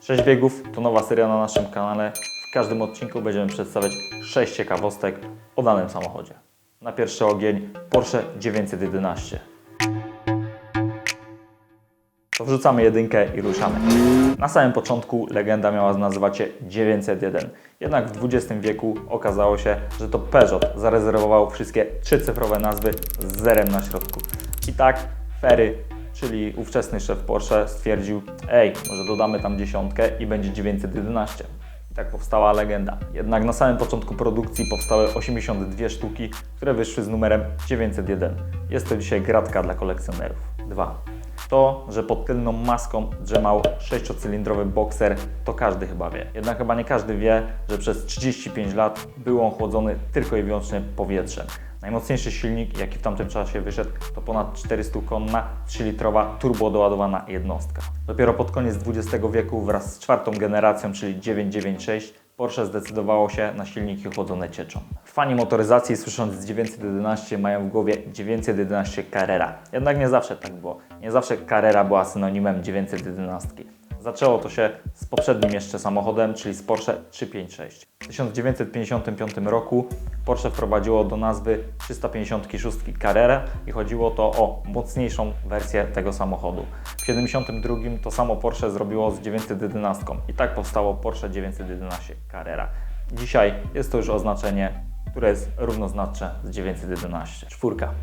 6 biegów to nowa seria na naszym kanale. W każdym odcinku będziemy przedstawiać 6 ciekawostek o danym samochodzie. Na pierwszy ogień Porsche 911. To wrzucamy jedynkę i ruszamy. Na samym początku legenda miała nazywać się 901. Jednak w XX wieku okazało się, że to Peugeot zarezerwował wszystkie trzycyfrowe nazwy z zerem na środku. I tak Ferry, czyli ówczesny szef Porsche, stwierdził: Ej, może dodamy tam dziesiątkę i będzie 911. I tak powstała legenda. Jednak na samym początku produkcji powstały 82 sztuki, które wyszły z numerem 901. Jest to dzisiaj gratka dla kolekcjonerów. 2. To, że pod tylną maską drzemał sześciocylindrowy bokser, to każdy chyba wie. Jednak chyba nie każdy wie, że przez 35 lat był on chłodzony tylko i wyłącznie powietrzem. Najmocniejszy silnik, jaki w tamtym czasie wyszedł, to ponad 400-konna, 3-litrowa turbodoładowana jednostka. Dopiero pod koniec XX wieku wraz z czwartą generacją, czyli 996, Porsche zdecydowało się na silniki chłodzone cieczą. Fani motoryzacji słysząc 911 mają w głowie 911 Carrera. Jednak nie zawsze tak było. Nie zawsze Carrera była synonimem 911. Zaczęło to się z poprzednim jeszcze samochodem, czyli z Porsche 356. W 1955 roku Porsche wprowadziło do nazwy 356 Carrera i chodziło to o mocniejszą wersję tego samochodu. W 1972 to samo Porsche zrobiło z 911 i tak powstało Porsche 911 Carrera. Dzisiaj jest to już oznaczenie, które jest równoznaczne z 911. Czwórka.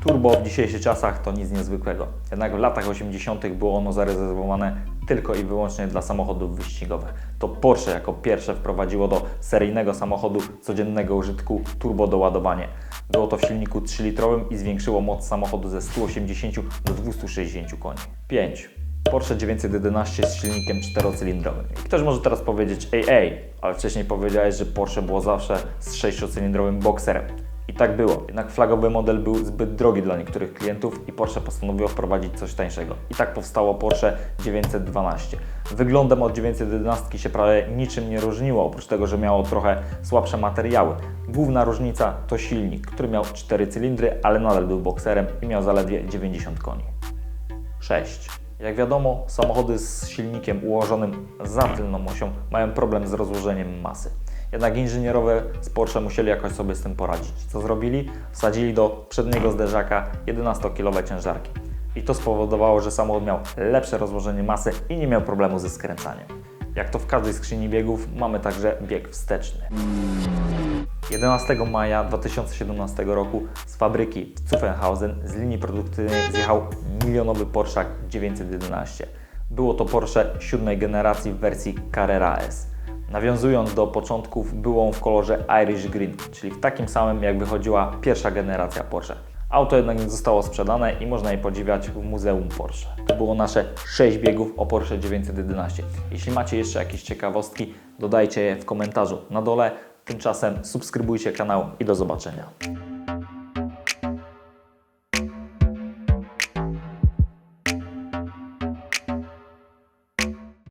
Turbo w dzisiejszych czasach to nic niezwykłego. Jednak w latach 80. było ono zarezerwowane tylko i wyłącznie dla samochodów wyścigowych. To Porsche jako pierwsze wprowadziło do seryjnego samochodu codziennego użytku turbo doładowanie. Było to w silniku 3-litrowym i zwiększyło moc samochodu ze 180 do 260 koni. 5. Porsche 911 z silnikiem czterocylindrowym. Ktoś może teraz powiedzieć, ej, ej, ale wcześniej powiedziałeś, że Porsche było zawsze z sześciocylindrowym bokserem. I tak było. Jednak flagowy model był zbyt drogi dla niektórych klientów i Porsche postanowiło wprowadzić coś tańszego. I tak powstało Porsche 912. Wyglądem od 911 się prawie niczym nie różniło, oprócz tego, że miało trochę słabsze materiały. Główna różnica to silnik, który miał 4 cylindry, ale nadal był bokserem i miał zaledwie 90 koni. 6. Jak wiadomo, samochody z silnikiem ułożonym za tylną osią mają problem z rozłożeniem masy. Jednak inżynierowie z Porsche musieli jakoś sobie z tym poradzić. Co zrobili? Wsadzili do przedniego zderzaka 11-kilowe ciężarki. I to spowodowało, że samochód miał lepsze rozłożenie masy i nie miał problemu ze skręcaniem. Jak to w każdej skrzyni biegów, mamy także bieg wsteczny. 11 maja 2017 roku z fabryki w Zuffenhausen z linii produkcyjnej zjechał milionowy Porsche 911. Było to Porsche siódmej generacji w wersji Carrera S. Nawiązując do początków, był on w kolorze Irish Green, czyli w takim samym jak wychodziła pierwsza generacja Porsche. Auto jednak nie zostało sprzedane i można je podziwiać w Muzeum Porsche. To było nasze 6 biegów o Porsche 911. Jeśli macie jeszcze jakieś ciekawostki, dodajcie je w komentarzu na dole. Tymczasem subskrybujcie kanał i do zobaczenia.